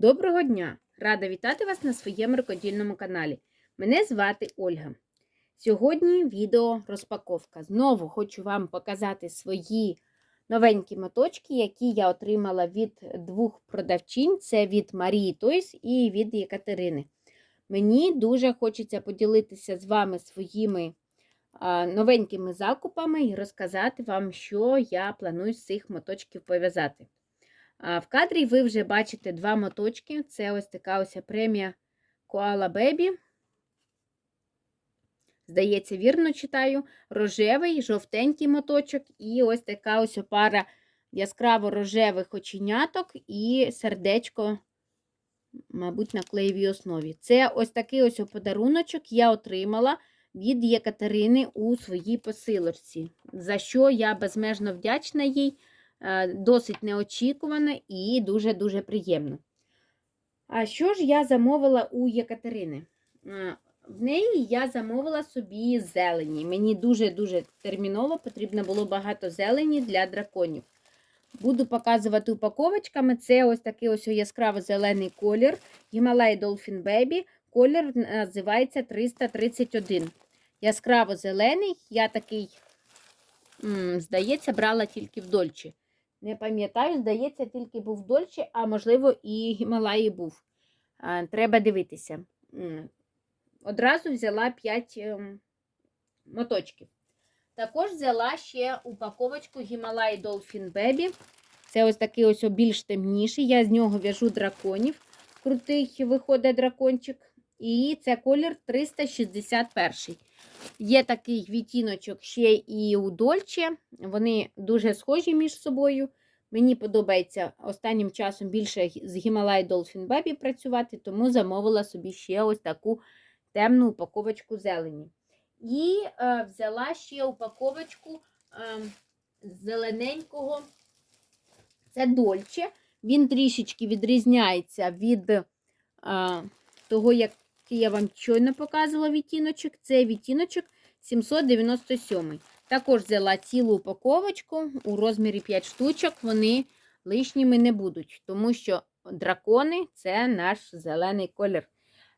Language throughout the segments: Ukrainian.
Доброго дня! Рада вітати вас на своєму рукодільному каналі. Мене звати Ольга. Сьогодні відео розпаковка. Знову хочу вам показати свої новенькі моточки, які я отримала від двох продавчинь: це від Марії Тойс і від Єкатерини. Мені дуже хочеться поділитися з вами своїми новенькими закупами і розказати вам, що я планую з цих моточків пов'язати. А В кадрі ви вже бачите два моточки. Це ось така ось премія Koala Baby. Здається, вірно читаю. Рожевий, жовтенький моточок, і ось така ось пара яскраво рожевих оченяток і сердечко, мабуть, на клеєвій основі. Це ось такий ось подаруночок я отримала від Єкатерини у своїй посилочці, за що я безмежно вдячна їй. Е, досить неочікувано і дуже-дуже приємно. А що ж я замовила у Єкатерини? Е, В неї я замовила собі зелені. Мені дуже-дуже терміново потрібно було багато зелені для драконів. Буду показувати упаковочками. Це ось такий ось яскраво зелений колір. Himalaya Dolphin Baby. Колір називається 331. Яскраво зелений. Я такий, здається, брала тільки в Дольчі. Не пам'ятаю, здається, тільки був Дольче, а можливо, і Гімалаї був. Треба дивитися. Одразу взяла 5 ем, моточків. Також взяла ще упаковочку Himalaya Dolphin Baby. Це ось такий ось більш темніший. Я з нього в'яжу драконів. Крутий виходить дракончик. І це колір 361. Є такий відтіночок ще і у Дольче. Вони дуже схожі між собою. Мені подобається останнім часом більше з Himalaya Dolphin Baby працювати, тому замовила собі ще ось таку темну упаковочку зелені. І е, взяла ще упаковочку е, зелененького. Це Дольче. Він трішечки відрізняється від е, того, як я вам щойно показувала відтіночок. Це відтіночок 797. Також взяла цілу упаковочку у розмірі 5 штучок, вони лишніми не будуть, тому що дракони це наш зелений колір.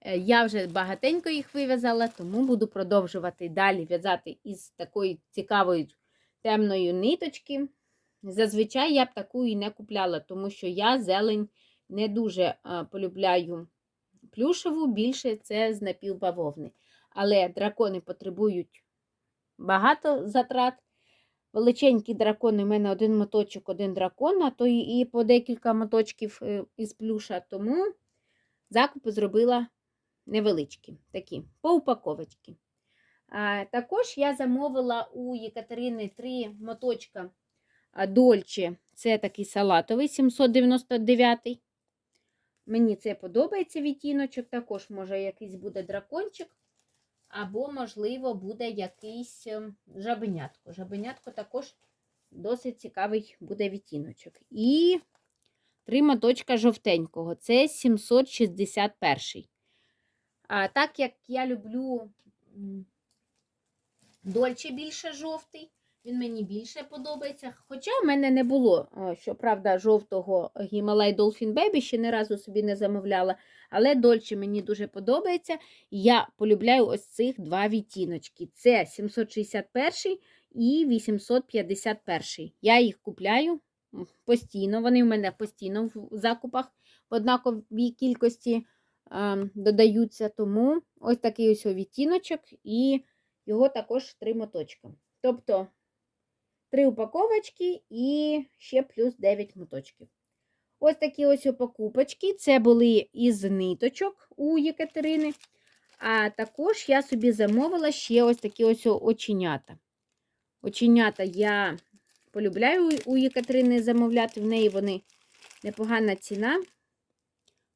Е, Я вже багатенько їх вив'язала, тому буду продовжувати далі в'язати із такої цікавої темної ниточки. Зазвичай я б таку і не купляла, тому що я зелень не дуже полюбляю плюшеву, більше це з напівбавовни. Але дракони потребують багато затрат. Величенькі дракони, у мене один моточок, один дракон, а то і по декілька моточків е, із плюша. Тому закупи зробила невеличкі, такі, по упаковочки. Також я замовила у Єкатерини три моточка Дольче. Це такий салатовий 799 Мені це подобається відтіночок, також, може, якийсь буде дракончик, або, можливо, буде якийсь ем, жабенятко. Жабенятко також досить цікавий буде відтіночок. І три моточка жовтенького це 761. А так як я люблю дольче більше жовтий, він мені більше подобається. Хоча в мене не було, щоправда, жовтого Himalaya Dolphin Baby, ще не разу собі не замовляла. Але дольче мені дуже подобається. Я полюбляю ось цих два відтіночки. Це 761 і 851. Я їх купляю постійно. Вони в мене постійно в закупах в однаковій кількості е, додаються. Тому ось такий ось відтіночок, і його також три моточка. Тобто. Три упаковочки і ще плюс 9 моточків. Ось такі ось покупочки. Це були із ниточок у Єкатерини. А також я собі замовила ще ось такі ось оченята. Оченята я полюбляю у Єкатерини замовляти. В неї вони непогана ціна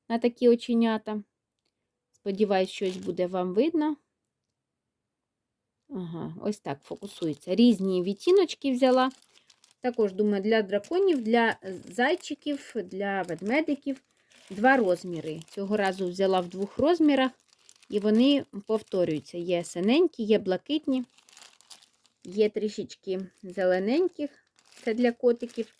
на такі оченята. Сподіваюсь, щось буде вам видно. Ага, ось так фокусується. Різні відтіночки взяла. Також, думаю, для драконів, для зайчиків, для ведмедиків два розміри. Цього разу взяла в двох розмірах, і вони повторюються. Є синенькі, є блакитні, є трішечки зелененьких, це для котиків.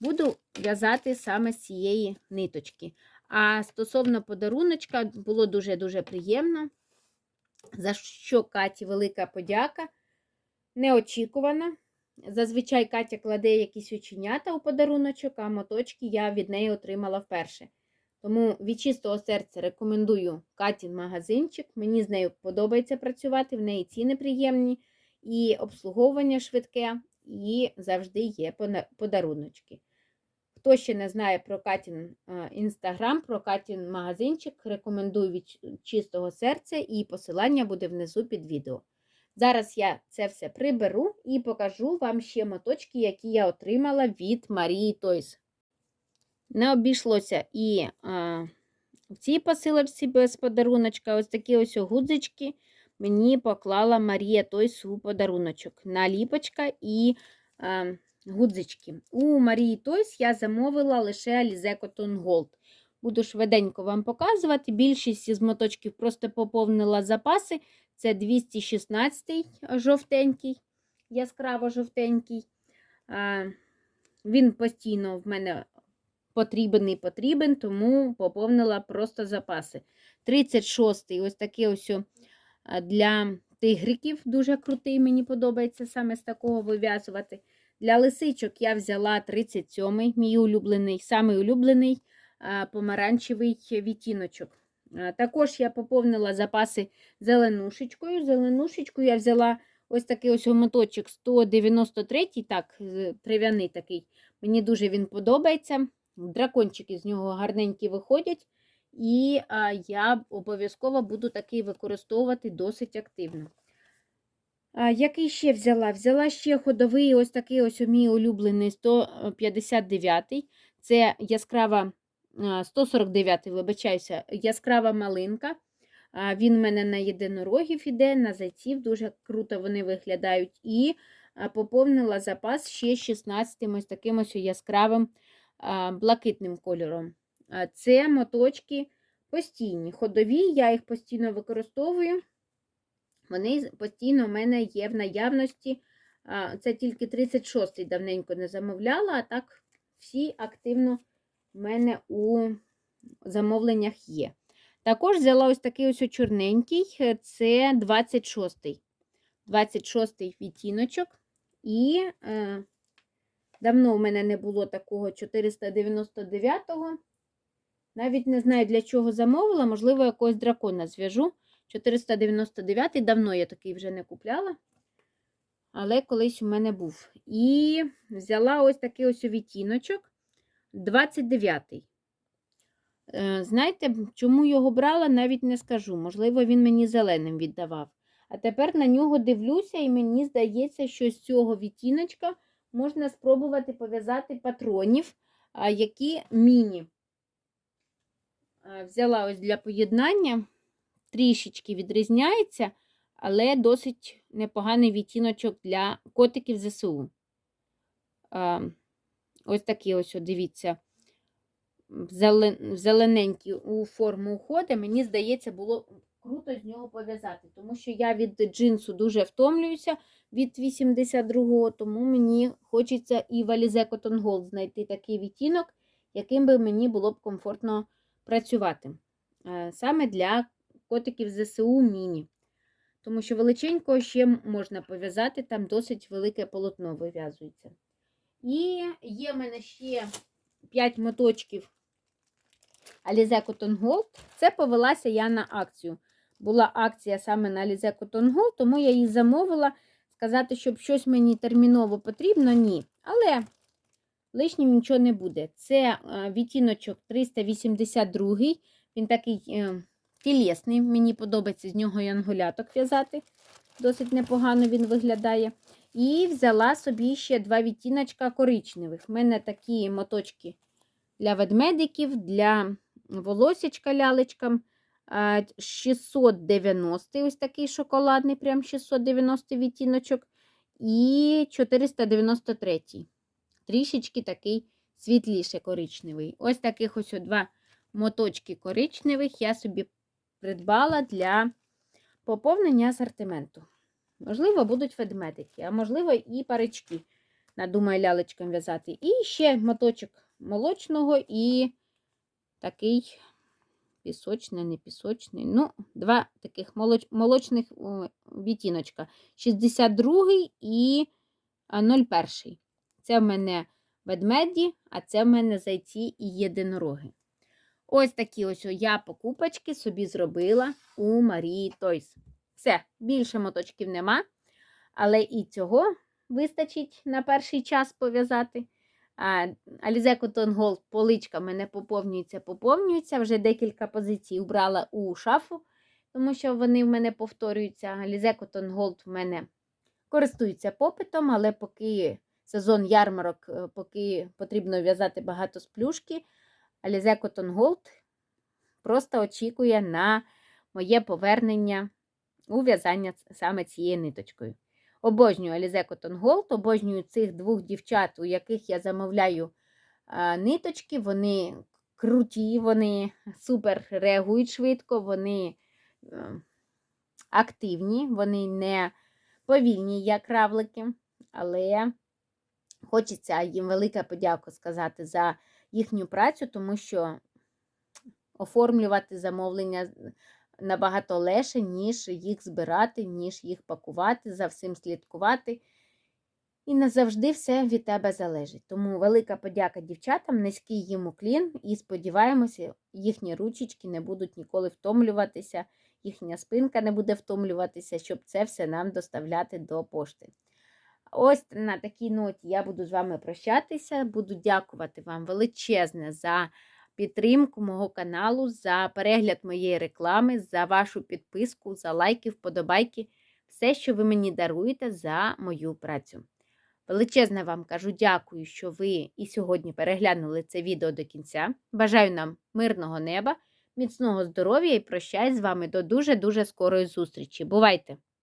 буду в'язати саме з цієї ниточки. А стосовно подаруночка, було дуже-дуже приємно. За що Каті велика подяка. Неочікувано. Зазвичай Катя кладе якісь оченята у подаруночок, а моточки я від неї отримала вперше. Тому від чистого серця рекомендую Катін магазинчик. Мені з нею подобається працювати, в неї ціни приємні, і обслуговування швидке, і завжди є подаруночки. Хто ще не знає про Катін інстаграм, про Катін магазинчик, рекомендую від чистого серця, і посилання буде внизу під відео. Зараз я це все приберу і покажу вам ще моточки, які я отримала від Марії Тойс. Не обійшлося і а, в цій посилочці без подаруночка, ось такі ось гудзички мені поклала Марія Тойс у подаруночок. Наліпочка і а, гудзички. У Марії Тойс я замовила лише Alize Cotton Gold. Буду швиденько вам показувати. Більшість із моточків просто поповнила запаси. Це 216 жовтенький, яскраво жовтенький. Він постійно в мене потрібен і потрібен, тому поповнила просто запаси. 36-й ось такий ось для тигриків, дуже крутий, мені подобається саме з такого вив'язувати. Для лисичок я взяла 37-й, мій улюблений, самий улюблений помаранчевий відтіночок. Також я поповнила запаси зеленушечкою. Зеленушечку я взяла ось такий ось моточок 193 так, трив'яний такий. Мені дуже він подобається. Дракончики з нього гарненькі виходять, і я обов'язково буду такий використовувати досить активно. Який ще взяла? Взяла ще ходовий ось такий ось мій улюблений 159 Це яскрава 149-й, вибачаюся, яскрава малинка. Він в мене на єдинорогів іде, на зайців, дуже круто вони виглядають. І поповнила запас ще 16 ось таким ось яскравим блакитним кольором. Це моточки постійні, ходові, я їх постійно використовую. Вони постійно в мене є в наявності. Це тільки 36-й давненько не замовляла, а так всі активно в мене у замовленнях є. Також взяла ось такий ось чорненький, це 26-й 26-й відтіночок. І е, давно в мене не було такого 499-го. Навіть не знаю, для чого замовила, можливо, якогось дракона зв'яжу. 499-й, давно я такий вже не купляла, але колись у мене був. І взяла ось такий ось відтіночок. 29-й. Е, знаєте, чому його брала, навіть не скажу. Можливо, він мені зеленим віддавав. А тепер на нього дивлюся, і мені здається, що з цього відтіночка можна спробувати пов'язати патронів, які міні. Взяла ось для поєднання, трішечки відрізняється, але досить непоганий відтіночок для котиків ЗСУ. Ось такі ось, дивіться, зелененький у форму уходить. Мені здається, було круто з нього пов'язати, тому що я від джинсу дуже втомлююся від 82-го, тому мені хочеться і в Alize Cotton Gold знайти такий відтінок, яким би мені було б комфортно працювати. Саме для котиків ЗСУ Міні. Тому що величенького ще можна пов'язати, там досить велике полотно вив'язується. І є в мене ще 5 моточків Alize Cotton Gold. Це повелася я на акцію. Була акція саме на Alize Cotton Gold, тому я її замовила. Сказати, щоб щось мені терміново потрібно, ні. Але лишнім нічого не буде. Це е, відтіночок 382 Він такий е, тілесний, мені подобається з нього янголяток в'язати. Досить непогано він виглядає. І взяла собі ще два відтіночка коричневих. У мене такі моточки для ведмедиків, для волосечка лялечкам. 690 ось такий шоколадний, прям 690 відтіночок. І 493 Трішечки такий світліше коричневий. Ось таких ось два моточки коричневих я собі придбала для поповнення асортименту. Можливо, будуть ведмедики, а можливо, і парички. Надумаю лялечкам в'язати. І ще моточок молочного і такий пісочний, не пісочний. Ну, два таких молоч... молочних відтіночка. 62 і 01. Це в мене ведмеді, а це в мене зайці і єдинороги. Ось такі ось я покупочки собі зробила у Марії Тойс. Все, більше моточків нема, але і цього вистачить на перший час пов'язати. Alize Cotton Gold поличка мене поповнюється, поповнюється. Вже декілька позицій убрала у шафу, тому що вони в мене повторюються. Alize Cotton Gold в мене користується попитом, але поки сезон ярмарок, е, поки потрібно в'язати багато з плюшки, Alize Gold просто очікує на моє повернення у в'язання саме цією ниточкою. Обожнюю Alize Gold, обожнюю цих двох дівчат, у яких я замовляю ниточки. Вони круті, вони супер реагують швидко, вони е, активні, вони не повільні, як равлики, але хочеться їм велика подяка сказати за їхню працю, тому що оформлювати замовлення набагато легше, ніж їх збирати, ніж їх пакувати, за всім слідкувати. І не завжди все від тебе залежить. Тому велика подяка дівчатам, низький їм уклін, і сподіваємося, їхні ручечки не будуть ніколи втомлюватися, їхня спинка не буде втомлюватися, щоб це все нам доставляти до пошти. Ось на такій ноті я буду з вами прощатися. Буду дякувати вам величезне за підтримку мого каналу, за перегляд моєї реклами, за вашу підписку, за лайки, вподобайки, все, що ви мені даруєте за мою працю. Величезне вам кажу дякую, що ви і сьогодні переглянули це відео до кінця. Бажаю нам мирного неба, міцного здоров'я і прощаюсь з вами до дуже-дуже скорої зустрічі. Бувайте!